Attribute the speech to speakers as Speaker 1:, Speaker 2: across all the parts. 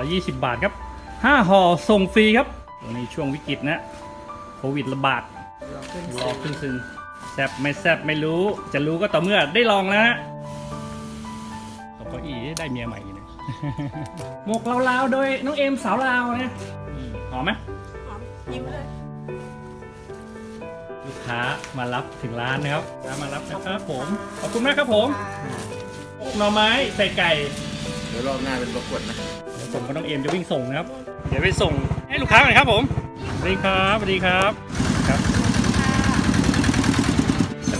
Speaker 1: ละ20 บาทครับ 5ห่อส่งฟรีครับตรงนี้ช่วงวิกฤตนะโควิดระบาด
Speaker 2: รอขึ้น
Speaker 1: รอขึ้นซึงแซบไม่แซบไม่รู้จะรู้ก็ต่อเมื่อได้ลองแล้วฮะตกเก้าอี้ได้เมียใหม่อยู่เนี่ยหมวกลาวๆโดยน้องเอมสาวลาวนะอืมหอมไหม
Speaker 2: ยิ้มเลย
Speaker 1: ลูกค้ามารับถึงร้านนะครับลูกค้ามารับนะครับผม ขอบคุณมากครับผมหน่อไม้ใส่ไก่
Speaker 3: เดี๋ยวรอบหน้าเป็นประกวดนะ
Speaker 1: เดี๋ยว ผมกับน้องเอมจะวิ่งส่งนะครับ เดี๋ยวไปส่งให้ลูกค้าหน่อยครับผมสวัสดีครับสวัสดีครับครับ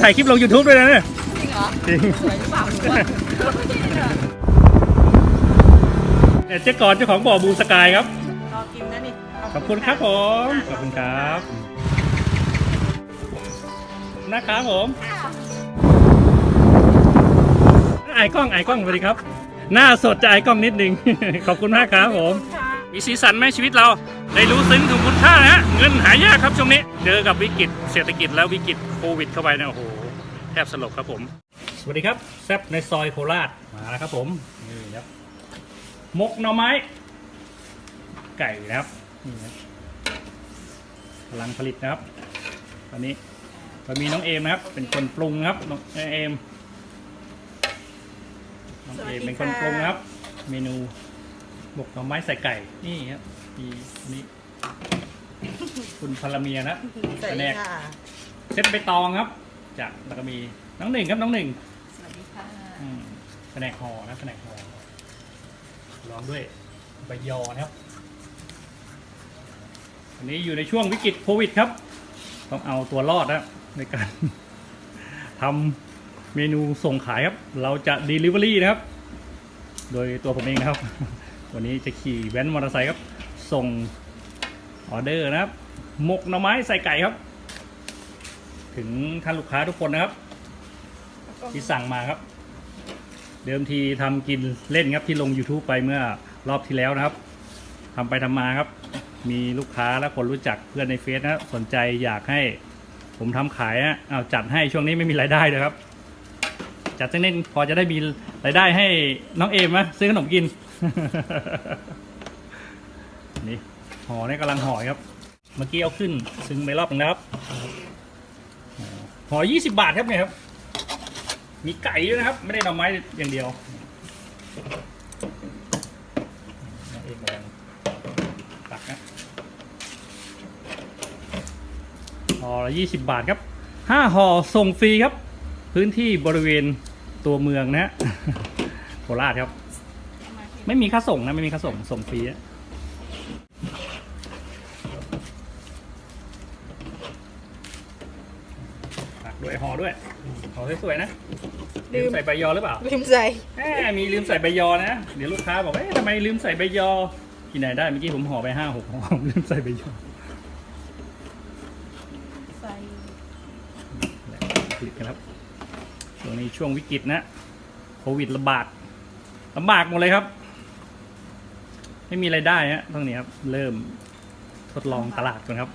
Speaker 1: ถ่ายคลิปลง YouTube ด้วยนะเนี่ย
Speaker 2: จริงเหรอ
Speaker 1: จริง
Speaker 2: สวยหรือเปล่าหรือว่า
Speaker 1: เนี่ยเจ๊กรเจ้าของบ่อบูสกายครับ
Speaker 2: รอกินนะนี่
Speaker 1: ขอบคุณครับผมขอบคุณครับนะครับผมไอายกล้องไอายกล้องสวัสดีครับ หน้าสดจะไอายกล้องนิดนึง ขอบคุณมากครับผม มีสีสันไหมชีวิตเรา ได้รู้ซึ้งถึงคุณค่านะฮะเงินหายากครับช่วงนี้ เจอกับวิกฤตเศรษฐกิจแล้ววิกฤตโควิดเข้าไปนะโอ้โหแทบสลบครับผม สวัสดีครับแซบในซอยโคราชมาแล้วครับผมนี่ครับมกหน่อไม้ ไก่นะครับนี่ครับกำลังผลิตนะครับตอนนี้ก็มีน้องเอมนะครับ เป็นคนปรุงครับน้องเอม น้องเอมเป็นคนปรุงนะครับ เมนูหมกหน่อไม้ใส่ไก่ นี่ครับมีอันนี้ คุณพลเมียนะ
Speaker 2: สวัส
Speaker 1: แผน
Speaker 2: ดี
Speaker 1: ก
Speaker 2: ค่ะ
Speaker 1: เส้นใบตองครับ จากแล้วก็มีน้องหนึ่งครับน้องหนึ่ง
Speaker 2: สวัสดีค่ะ
Speaker 1: อืมแผนกห่อนะแผนกห่อลองด้วยใบยอนะครับอันนี้อยู่ในช่วงวิกฤตโควิดครับ ต้องเอาตัวรอดนะในการ ทำ เมนูส่งขายครับ เราจะ Delivery นะครับ โดยตัวผมเองนะครับ วันนี้จะขี่แว้นมอเตอร์ไซค์ครับ ส่งออเดอร์นะครับ หมกหน่อไม้ใส่ไก่ครับ ถึงท่านลูกค้าทุกคนนะครับ ที่สั่งมาครับ เดิมทีทำกินเล่นครับที่ลง YouTube ไปเมื่อรอบที่แล้วนะครับทำไปทำมาครับ มีลูกค้าและคนรู้จักเพื่อนในเฟซนะครับสนใจอยากให้ผมทำขายนะเอาจัดให้ช่วงนี้ไม่มีรายได้เลยครับ จัดสักนิดพอจะได้มีรายได้ให้น้องเอมนะซื้อขนมกิน นี่ห่อนี่กำลังห่อครับ เมื่อกี้เอาขึ้นซึ้งไปรอบนึงนะครับห่อ20บาทครับเนี่ยครับมีไก่ด้วยนะครับ ไม่ได้หน่อไม้อย่างเดียวน้องเอกลองตักนะห่อละยี่สิบบาทครับห้าห่อส่งฟรีครับ พื้นที่บริเวณ ตัวเมืองนะฮะโคราชครับ ไม่มีค่าส่งนะ ไม่มีค่าส่งส่งฟรีอะตักด้วยห่อด้วยห่อสวยๆนะลืมใส่ใบยอหรือเปล่า
Speaker 2: ลืมใส่
Speaker 1: แหมมีลืมใส่ใบยอนะ เดี๋ยวลูกค้าบอกเอ๊ะทำไมลืมใส่ใบยอที่ไหนได้เมื่อกี้ผมห่อไปห้าหกห่อผมลืมใส่ใบยอ
Speaker 2: ใส่
Speaker 1: ผลิตกันครับช่ วงนี้ช่วงวิกฤตนะโควิดระบาดลำบากหมดเลยครับ ไม่มีไรายได้ฮะต้องนี้ครับ เริ่มทดลองตลาดก่อนครับ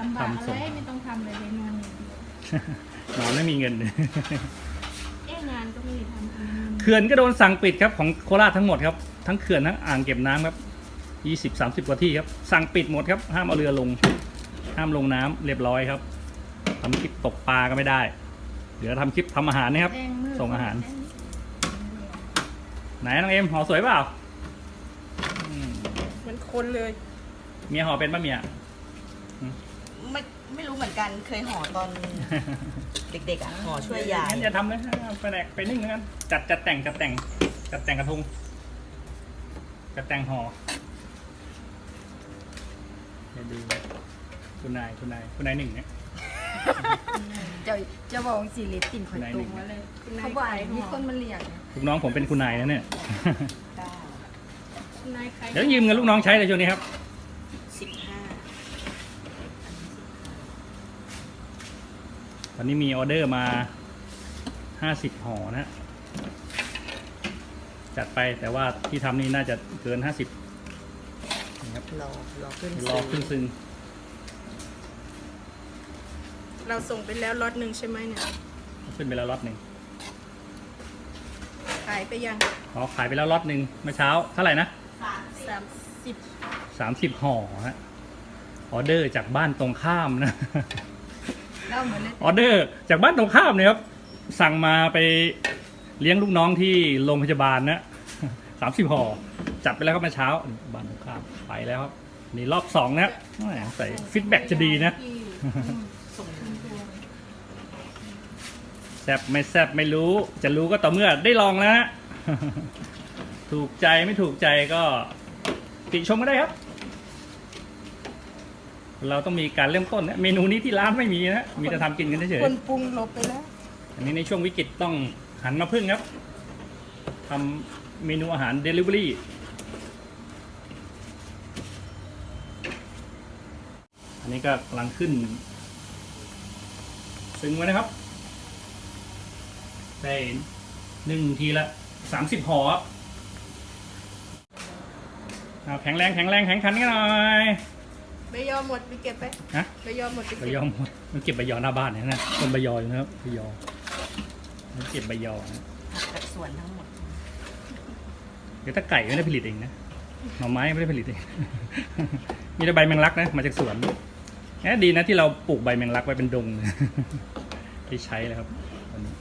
Speaker 4: ลำบาก
Speaker 1: ทำส่
Speaker 4: อะไร
Speaker 1: ง
Speaker 4: ไม่ต้องทำเลยเลยนอนอย่างเดียว
Speaker 1: นอนไม่มีเงิน
Speaker 4: เอ๊ะงานก็ไม่ได้ทำทำเงิน
Speaker 1: เขื่อนก็โดนสั่งปิดครับของโคราชทั้งหมดครับ ทั้งเขื่อนทั้งอ่างเก็บน้ำครับยี่สิบสามสิบกว่าที่ครับ สั่งปิดหมดครับ ห้ามเอาเรือลง ห้ามลงน้ำเรียบร้อยครับทำคลิปตกปลาก็ไม่ได้ เดี๋ยวทำคลิปทำอาหารนะครับ
Speaker 4: แดงมืด
Speaker 1: ส่งอาหาร ไหนน้องเอ็มห่อสวยเปล่าอืม
Speaker 2: เหมันคนเลย
Speaker 1: เมียห่อเป็นป่ะเมีย
Speaker 2: ไม่ไม่รู้เหมือนกันเคยห่อตอน เด็กๆอะห่อช่วยยาย
Speaker 1: งั้นอย่าทำเลยไปแดกไปนึ่งแล้วกันจัดจัดแต่งจัดแต่งจัดแต่งกระทงจัดแต่งห่อเดี๋ยวดูคุณนายคุณนายคุณนายหนึ่งเนี่ย
Speaker 4: จะจะบอกสิเลตติ่นข่อย
Speaker 1: ไหน
Speaker 4: ต
Speaker 1: ห
Speaker 4: ร
Speaker 1: นึ่
Speaker 4: ง
Speaker 1: ง
Speaker 4: มาเลย
Speaker 2: คุณนาย
Speaker 4: เขาบอก
Speaker 2: ขายห่อ
Speaker 4: มีคนมาเรียก
Speaker 1: ลูกน้องผมเป็นคุณนายนะเนี่ย
Speaker 2: เก้า
Speaker 4: คุณนายใคร
Speaker 1: เดี๋ยวยืมเงินลูกน้องใช้เลยช่วงนี้ครับ
Speaker 2: สิบห้า
Speaker 1: ตอนนี้มีออเดอร์มาห้าสิบห่อนะ จัดไปแต่ว่าที่ทำนี่น่าจะเกินห้าสิบนะครับ
Speaker 2: รอรอขึ้น
Speaker 1: รอขึ้นซึ่ง
Speaker 5: เราส่งไปแล้วล็อตหนึ่งใช่ไหมเนี่ย
Speaker 1: ขึ้นไปแล้วล็อตหนึ่ง
Speaker 5: ขายไปยัง
Speaker 1: อ๋อขายไปแล้วล็อตหนึ่งเมื่อเช้าเท่าไหร่นะ
Speaker 5: สามสิบ
Speaker 1: สามสิบห่อฮะออเดอร์จากบ้านตรงข้ามนะ
Speaker 4: เล่าเหมือนเลย
Speaker 1: ออเดอร์จากบ้านตรงข้ามเนี่ยครับสั่งมาไปเลี้ยงลูกน้องที่โรงพยาบาลนะสามสิบห่อจัดไปแล้วครับเมื่อเช้าบ้านตรงข้ามไปแล้วครับนี่รอบสองนะแหม่ใส่ฟีดแบ็จะดีนะ
Speaker 4: ที่ส่งทัวร์
Speaker 1: แซบไม่แซบไม่รู้ จะรู้ก็ต่อเมื่อได้ลองแล้วฮะถูกใจไม่ถูกใจก็ติชมก็ได้ครับ เราต้องมีการเริ่มต้นนะเมนูนี้ที่ร้านไม่มีนะมีแต่ทำกินกันเฉย
Speaker 4: คนปรุงลบไปแล้ว
Speaker 1: ๆอันนี้ในช่วงวิกฤตต้องหันมาพึ่งครับทำเมนูอาหาร Delivery อันนี้ก็กำลังขึ้น ซึ้งไว้นะครับ ได้หนึ่งทีละสามสิบห่อครับเอาแข็งแรงแข็งแรงแข็งขันกันหน่อย
Speaker 5: ใบยอหมดไปเก็บไป
Speaker 1: ฮะ
Speaker 5: ใบยอหมดไป
Speaker 1: ใบ
Speaker 5: เก็บ
Speaker 1: ยอหมดมันเก็บใบยอหน้าบ้านเนี่ยนะต้นใบยออยู่นะครับใบยอมันเก็บใบยอนะ
Speaker 2: จากสวนทั้งหมด
Speaker 1: เดี๋ยวถ้าไก่ไม่ได้ผลิตเองนะหน่อไม้ไม่ได้ผลิตเอง มีแต่ใบแมงลักนะมาจากสวนแหมดีนะที่เราปลูกใบแมงลักไว้เป็นดงได้ใช้แล้วครับตอนนี้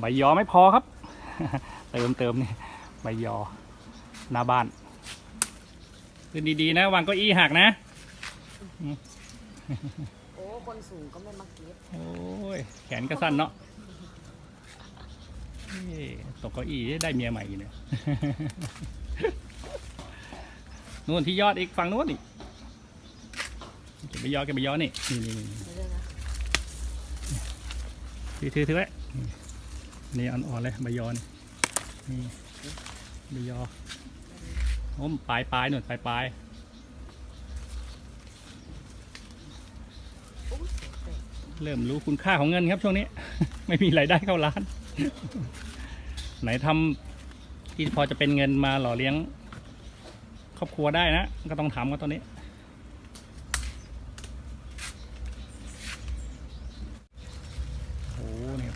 Speaker 1: ใบยอไม่พอครับ เติมเติมนี่ใบยอหน้าบ้านคือดีๆนะ วางเก้าอี้หักนะ
Speaker 2: โอ้ คนสูงก็ไม่มาเก็บ
Speaker 1: โอ้ย แขนก็สั้นเนาะเอ้ยตกเก้าอี้ได้เมียใหม่อยู่เนี่ยนู่นที่ยอดอีกฝั่งนู้นอีกเก็บไปยอดเก็บไปยอดนี่นี่นี่นี่ถือถือถือไว้ นี่อ่อนๆเลยใบยอนนี่ใบยอโอ้มปลายปลายหน่อยปลายปลายเริ่มรู้คุณค่าของเงินครับช่วงนี้ ไม่มีรายได้เข้าร้าน ไหนทำที่พอจะเป็นเงินมาหล่อเลี้ยง ครอบครัวได้นะ ก็ต้องทำกันตอนนี้ โอ้โหนี่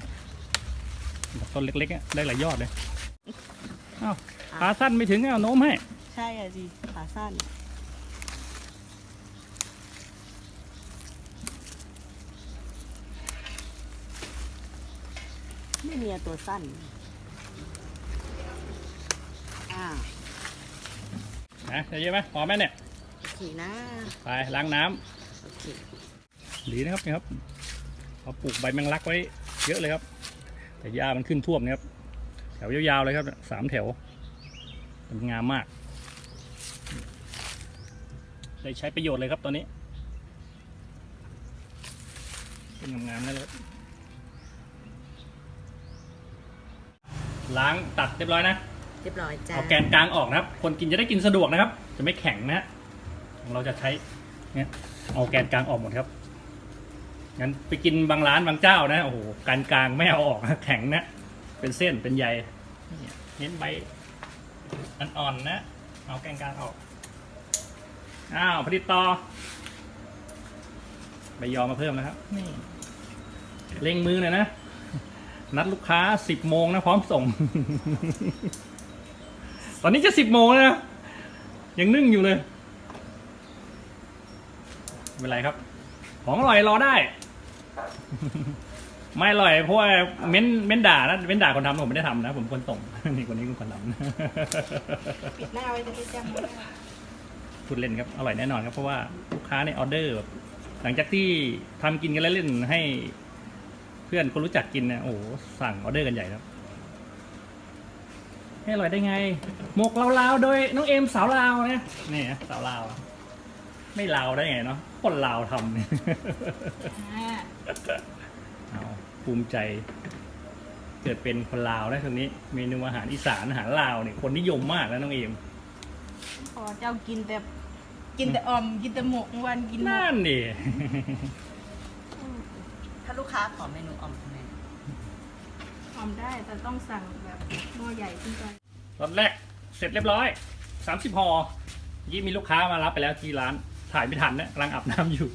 Speaker 1: แบบ ต้นเล็กๆอะได้หลายยอดเลยอ้าวขาสั้นไม่ถึงเอาโน้มให้
Speaker 2: ใช่อะสิขาสั้น ไม่มีอะตัวสั้นอ่า
Speaker 1: นะจะเยอะไหมพอไหมเนี่ย
Speaker 2: โอเคนะ
Speaker 1: ไปล้างน้ำ
Speaker 2: โอเค
Speaker 1: ดีนะครับนี่ครับเขาปลูกใบแมงลักไว้เยอะเลยครับ แต่หญ้ามันขึ้นท่วมนะครับ แถวยาวๆเลยครับสามแถวมันงามมาก ได้ใช้ประโยชน์เลยครับตอนนี้เป็นงามๆแล้วครับล้างตัดเรียบร้อยนะ
Speaker 2: เรียบร้อยจ้า
Speaker 1: เอาแกนกลางออกนะครับ คนกินจะได้กินสะดวกนะครับ จะไม่แข็งนะฮะของเราจะใช้เนี่ยเอาแกนกลางออกหมดครับ งั้นไปกินบางร้านบางเจ้านะโอ้โหแกนกลางไม่เอาออกแข็งนะ เป็นเส้นเป็นใยเน้นใบอ่อนๆนะ เอาแกนกลางออกอ้าวผลิตต่อใบยอมาเพิ่มนะครับนี่เล็งมือหน่อยนะ นัดลูกค้าสิบโมงนะพร้อมส่ง ตอนนี้จะสิบโมงแล้วนะ ยังนึ่งอยู่เลยไม่เป็นไรครับ ของอร่อยรอได้ ไม่อร่อยเพราะว่าเม้นเม้นด่านะเม้นด่าคนทำผมไม่ได้ทำนะ ผมคนส่ง นี่คนนี้คือคนท
Speaker 5: ปิดหน้าไว้จะได้จำไม่ได้ำ
Speaker 1: พูดเล่นครับอร่อยแน่นอนครับเพราะว่าลูกค้าในออเดอร์แบบหลังจากที่ทำกินกันเล่นๆให้ เพื่อนคนรู้จักกินนะโอ้โหสั่งออเดอร์กันใหญ่ครับให้อร่อยได้ไงหมกลาวๆโดยน้องเอมสาวลาวเนี่ยนี่นะสาวลาว ไม่ลาวได้ไงเนาะคนลาวทำเนี่ย
Speaker 4: อ่า
Speaker 1: เอาภูมิใจ เกิดเป็นคนลาวนะตรงนี้ เมนูอาหารอีสานอาหารลาวเนี่ยคนนิยมมากนะน้องเอม
Speaker 5: พอเจ้ากินแต่กินแต่ออมกินแต่หมกวันกินหม
Speaker 1: นั่
Speaker 5: ก
Speaker 1: นดิ
Speaker 2: ถ้าลูกค้าขอเมนูออมทำไง
Speaker 5: ออมได้แต่ต้องสั่งแบบหม้อใหญ่ขึ้นไป
Speaker 1: รอบแรกเสร็จเรียบร้อยสามสิบห่อยี่มีลูกค้ามารับไปแล้วที่ร้าน ถ่ายไม่ทันนะกำลังอาบน้ำอยู่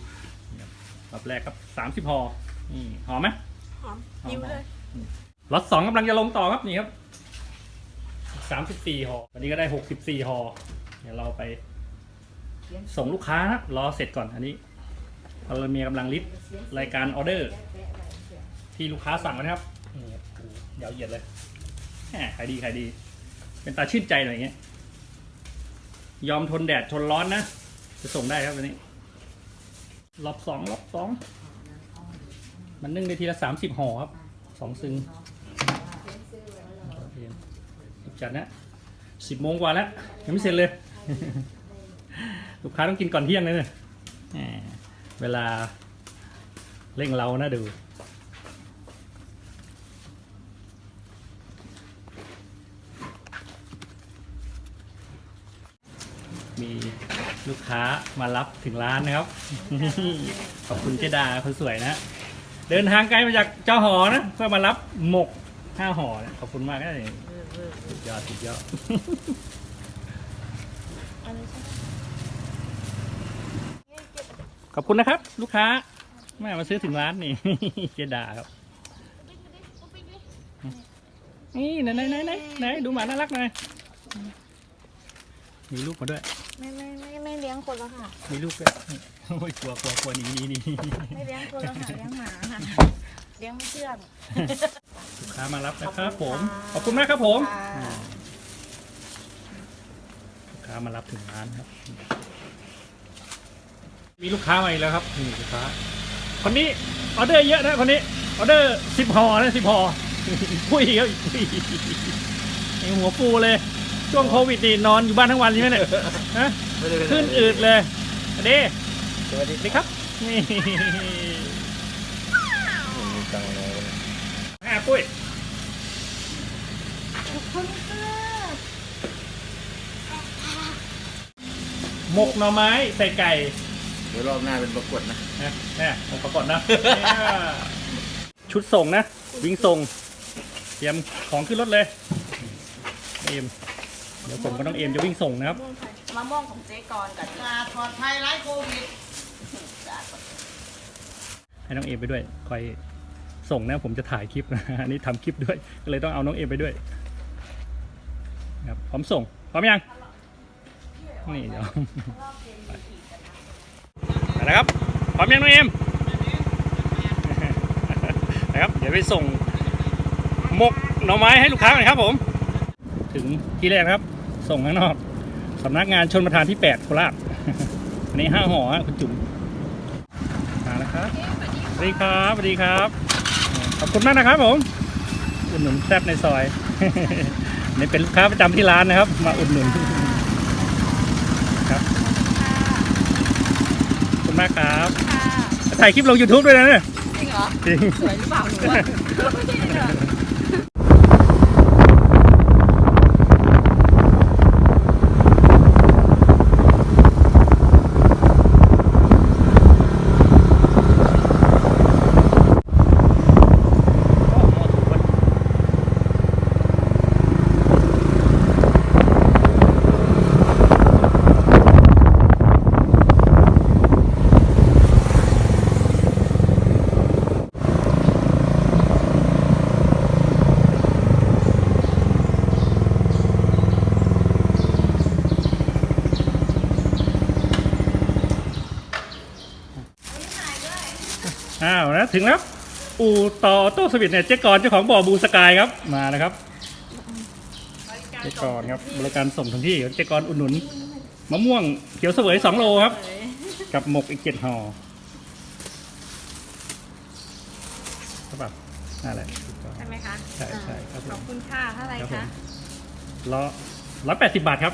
Speaker 1: นี่ครับรอบแรกครับสามสิบห่อนี่หอมไหม
Speaker 5: หอมยิ้มเลย
Speaker 1: ล็อตสองกำลังจะลงต่อครับนี่ครับสามสิบสี่ห่อวันนี้ก็ได้หกสิบสี่ห่อเดี๋ยวเราไป ส่งลูกค้านะรอเสร็จก่อนอันนี้เรามีกำลังลิสต์รายการออเดอร์ ที่ลูกค้าสั่งมานะครับนี่ครับโอ้โหยาวเหยียดเลยแหมขายดีขายดี เป็นตาชื่นใจหน่อยอย่างเงี้ยยอมทนแดดทนร้อนนะ จะส่งได้ครับวันนี้ รอบสองรอบสอง มันนึ่งได้ทีละสามสิบห่อครับ สองซึ้งจัดนะสิบโมงกว่าแล้ว ยังไม่เสร็จเลย ลูกค้าต้องกินก่อนเที่ยงเลยเนี่ยเวลาเร่งเรานะดูมี ลูกค้ามารับถึงร้านนะครับ ขอบคุณเจดาคนสวยนะ เดินทางไกลมาจากเจ้าหอนะเพื่อมารับหมกห้าห่อนะขอบคุณมากนะสุดยอดสุดยอดขอบคุณนะครับ ลูกค้าแม่มาซื้อถึงร้านนี่เจดาครับนี่ไหนไหนไหนไหนดูหมาน่ารักหน่อย มีลูกมาด้วย
Speaker 5: ไม่ไม่ไม่ไม่เลี้ยงคนละค่ะ
Speaker 1: มีลูกด้วยนี่โอ้ยกลัวกลัวกลัวหนีหนีหนี
Speaker 5: ไม่เลี้ยงคนละค่ะเลี้ยงหมาค่ะเลี้ยงไม่เชื่อง
Speaker 1: ลูกค้ามารับนะครับผมขอบคุณมากครับผม
Speaker 2: ค่ะ
Speaker 1: ลูกค้ามารับถึงร้านครับ มีลูกค้ามาอีกแล้วครับนี่ลูกค้า คนนี้ออเดอร์เยอะนะคนนี้ออเดอร์สิบห่อนะสิบห่อ คุยครับคุยไอหัวฟูเลย ช่วงโควิดนี่นอนอยู่บ้านทั้งวันใช่ไหมเนี่ยฮะ
Speaker 3: ไม่ได้ไปไห
Speaker 1: ขึ้นอืดเลยอเด
Speaker 3: สวัสดี
Speaker 1: สวัสดีครับนี่
Speaker 3: มีตังค์เลย
Speaker 1: อะปุ้ย
Speaker 5: ขอบคุณค่ะ
Speaker 1: หมกหน่อไม้ใส่ไก่
Speaker 3: เดี๋ยวรอบหน้าเป็นประกวดนะ
Speaker 1: นะแม่ผมประกอบนะเนี่ยชุดส่งนะ วิ่งส่งเตรียมของขึ้นรถเลยเอ็ม เดี๋ยวผมกับน้องเอ็มจะวิ่งส่งนะครับ
Speaker 2: มะม่วงของเจ๊กรกับมาปลอดภัยไร้โควิดจ้ะ
Speaker 1: ให้น้องเอ็มไปด้วย คอยส่งนะผมจะถ่ายคลิปนะอันนี้ทำคลิปด้วย ก็เลยต้องเอาน้องเอ็มไปด้วยครับพร้อมส่ง พร้อมยัง นี่เดี๋ยวไปนะครับ พร้อมยังน้องเอ็มนะครับ เดี๋ยวไปส่งหมกหน่อไม้ให้ลูกค้ากันครับผม ถึงที่แรกนะครับ ส่งข้างนอกสำนักงานชนประทานที่ 8 โคราชอันนี้ห้าห่อฮะคุณจุ๋มมาแล้วครับสวัสดีครับสวัสดีครับ ขอบคุณมากนะครับผมอุดหนุนแซ่บในซอยนี่เป็นลูกค้าประจำที่ร้านนะครับ มาอุดหนุนครับขอบคุณมากครับ
Speaker 5: ค่ะ
Speaker 1: ถ่ายคลิปลง YouTube ด้วยนะเนี่ย
Speaker 2: จริงเหรอ
Speaker 1: จริง
Speaker 2: สวยหรือเปล่าหนู ว่า
Speaker 1: อ้าวนะถึงแล้วอู่ต่อโต้สวิตเนี่ยเจ๊กรเจ้าของบ่อบูสกายครับมานะครับ เจ๊กรครับบริการส่งถึงที่เจ๊กรอุดหนุนมะม่วงเขียวเสวยสองโลครับ กับหมกอีกเจ็ดห่อใช่ป่ะนั่นแหละ
Speaker 5: ใช่ไหมคะ
Speaker 1: ใช่ใช่ครับผ
Speaker 5: ขอบ
Speaker 1: ม
Speaker 5: คุณค่ะเท่าไหร่
Speaker 1: ครับผ
Speaker 5: คะ
Speaker 1: มร้อยร้อยแปดสิบบาทครับ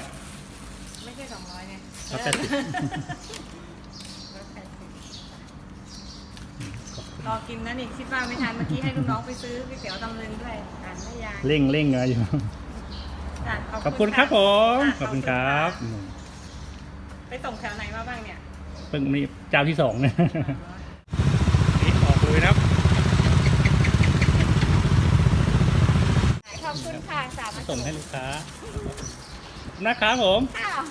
Speaker 5: ไม่ใช่สองร้อยเนี่ย
Speaker 1: ร้อยแปดสิบ
Speaker 5: รอกินนะนี่คิดว่าไม่ทันเมื่อกี้ให้ลูกน้องไปซื้อก๋วยเตี๋ยวตำลึงด้วยอ่านไม่ยาก
Speaker 1: เร่งเร่งเลยอยู่
Speaker 5: จ้ะ
Speaker 1: ขอบคุณครับผมะขอบคุณครับอืม
Speaker 5: ไปส่งแถวไหนมาบ้างเนี่ย
Speaker 1: เพิ่งนี่เจ้าที่สองเนี่ยนี่ออกเลยนะครับ
Speaker 5: ขอบคุณค่ะสามารถ
Speaker 1: ส่งให้ลูกค้านะครับผม
Speaker 5: อ้าว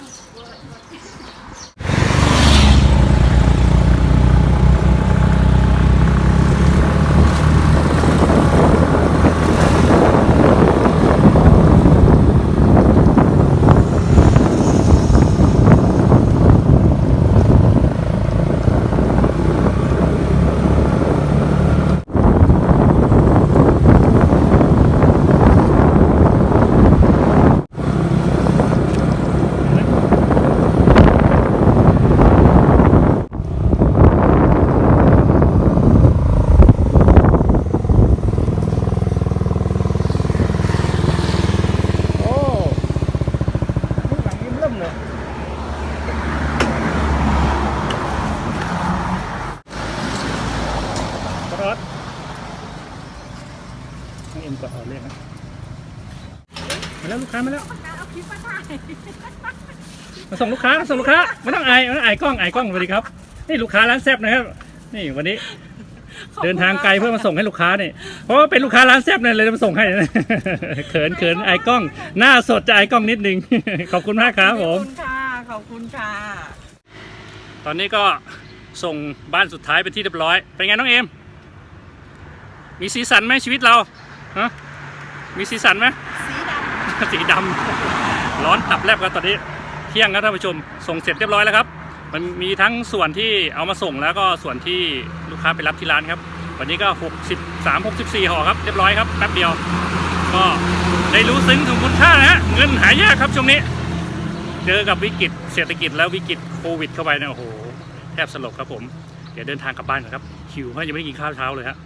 Speaker 1: เลยกดออดให้เอ็มกดออดเรียกนะมาแล้วลูกค้ามาแล้วมา ส่งลูกค้ามาส่งลูกค้าไม่ต้องอายไม่ต้องอายกล้องอายกล้องสวัสดีครับ นี่ลูกค้าร้านแซบนะครับ นี่วันนี้ เดินทางไกลเพื่อมาส่งให้ลูกค้าเนี่ยเพราะว่าเป็นลูกค้าร้านแซ่บเนี่ยเลยมาส่งให้นะเขินเขินไอายกล้อง หน้าสดจะไอายกล้องนิดนึง ขอบคุณมากครับผม
Speaker 2: ขอบคุณค่ะขอบคุณค่ะ
Speaker 1: ตอนนี้ก็ส่งบ้านสุดท้ายเป็นที่เรียบร้อย เป็นไงน้องเอม มีสีสันไหมชีวิตเราฮะมีสีสันไหม
Speaker 2: สีด
Speaker 1: สีดำร้อนตับแลบกันตอนนี้ เที่ยงครับท่านผู้ชม ส่งเสร็จเรียบร้อยแล้วครับ มันมีทั้งส่วนที่เอามาส่งแล้วก็ส่วนที่ลูกค้าไปรับที่ร้านครับ วันนี้ก็ 63 64ห่อครับ เรียบร้อยครับแป๊บเดียว ก็ได้รู้ซึ้งถึงคุณค่านะฮะเงินหายากครับช่วงนี้ เจอกับวิกฤตเศรษฐกิจแล้ววิกฤตโควิดเข้าไปเนี่ยโอ้โห แทบสลบครับผม เดี๋ยวเดินทางกลับบ้านก่อนครับหิวเพราะยังไม่ได้กินข้าวเช้าเลยฮะ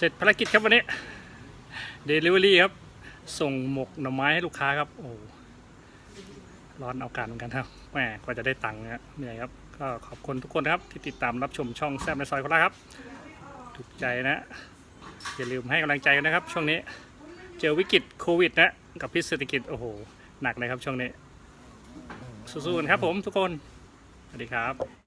Speaker 1: เสร็จภารกิจครับวันนี้ Delivery ครับ ส่งหมกหน่อไม้ให้ลูกค้าครับ โอ้ร้อนเอาการเหมือนกันครับแหมกว่าจะได้ตังค์นะเหนื่อยครับ ก็ขอบคุณทุกคนครับ ที่ติดตามรับชมช่องแซมในซอยโคนละครับ ถูกใจนะ อย่าลืมให้กำลังใจกันนะครับ ช่วงนี้ เจอวิกฤตโควิดนะกับพิษเศรษฐกิจ โอ้โห หนักเลยครับช่วงนี้ สู้ๆกันครับผมทุกคน สวัสดีครับ